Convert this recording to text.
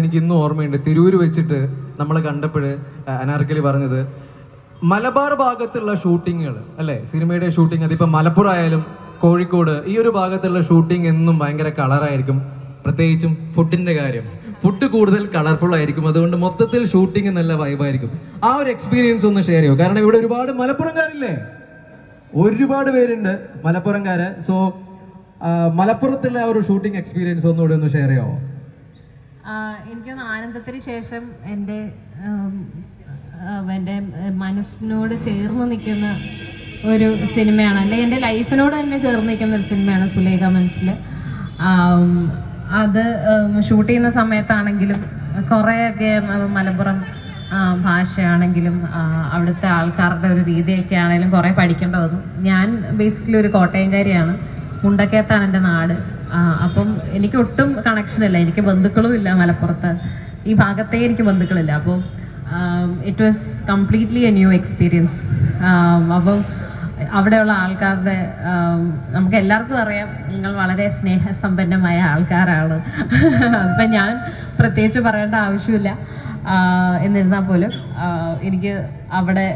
എനിക്ക് ഇന്നും ഓർമ്മയുണ്ട്. തിരൂര് വെച്ചിട്ട് നമ്മൾ കണ്ടപ്പോൾ അനാർക്കലി പറഞ്ഞത് മലബാർ ഭാഗത്തുള്ള ഷൂട്ടിങ്ങുകൾ അല്ലേ? സിനിമയുടെ ഷൂട്ടിംഗ് അതിപ്പോൾ മലപ്പുറം ആയാലും കോഴിക്കോട് ഈ ഒരു ഭാഗത്തുള്ള ഷൂട്ടിംഗ് എന്നും ഭയങ്കര കളറായിരിക്കും. പ്രത്യേകിച്ചും ഫുഡിന്റെ കാര്യം. ഫുഡ് കൂടുതൽ കളർഫുൾ ആയിരിക്കും. അതുകൊണ്ട് മൊത്തത്തിൽ ഷൂട്ടിംഗ് നല്ല വൈബായിരിക്കും. ആ ഒരു എക്സ്പീരിയൻസ് ഒന്ന് ഷെയർ ചെയ്യോ. കാരണം ഇവിടെ ഒരുപാട് മലപ്പുറംകാരില്ലേ? ഒരുപാട് പേരുണ്ട് മലപ്പുറംകാര്. സോ മലപ്പുറത്തുള്ള ആ ഒരു ഷൂട്ടിംഗ് എക്സ്പീരിയൻസ് ഒന്നുകൂടെ ഒന്ന് ഷെയർ ചെയ്യാമോ? എനിക്കൊന്ന് ആനന്ദത്തിന് ശേഷം എന്റെ എന്റെ മനസ്സിനോട് ചേർന്ന് നിൽക്കുന്ന ഒരു സിനിമയാണ്. അല്ലെങ്കിൽ എന്റെ ലൈഫിനോട് തന്നെ ചേർന്ന് നിൽക്കുന്ന ഒരു സിനിമയാണ് സുലേഖ മനസ്സിൽ അത് ഷൂട്ട് ചെയ്യുന്ന സമയത്താണെങ്കിലും കുറേയൊക്കെ മലപ്പുറം ഭാഷയാണെങ്കിലും അവിടുത്തെ ആൾക്കാരുടെ ഒരു രീതിയൊക്കെ ആണെങ്കിലും കുറേ പഠിക്കേണ്ട വന്നു ഞാൻ ബേസിക്കലി ഒരു കോട്ടയംകാരിയാണ്. മുണ്ടക്കയത്താണ് എന്റെ നാട്. അപ്പം എനിക്ക് ഒട്ടും കണക്ഷൻ ഇല്ല. എനിക്ക് ബന്ധുക്കളും ഇല്ല മലപ്പുറത്ത്. ഈ ഭാഗത്തെ എനിക്ക് ബന്ധുക്കളില്ല. അപ്പോൾ it was completely a new experience അപ്പം അവിടെയുള്ള ആൾക്കാരുടെ നമുക്ക് എല്ലാവർക്കും അറിയാം നിങ്ങൾ വളരെ സ്നേഹസമ്പന്നമായ ആൾക്കാരാണ്. അപ്പം ഞാൻ പ്രത്യേകിച്ച് പറയേണ്ട ആവശ്യമില്ല. എന്നിരുന്നാൽ പോലും എനിക്ക് അവിടെ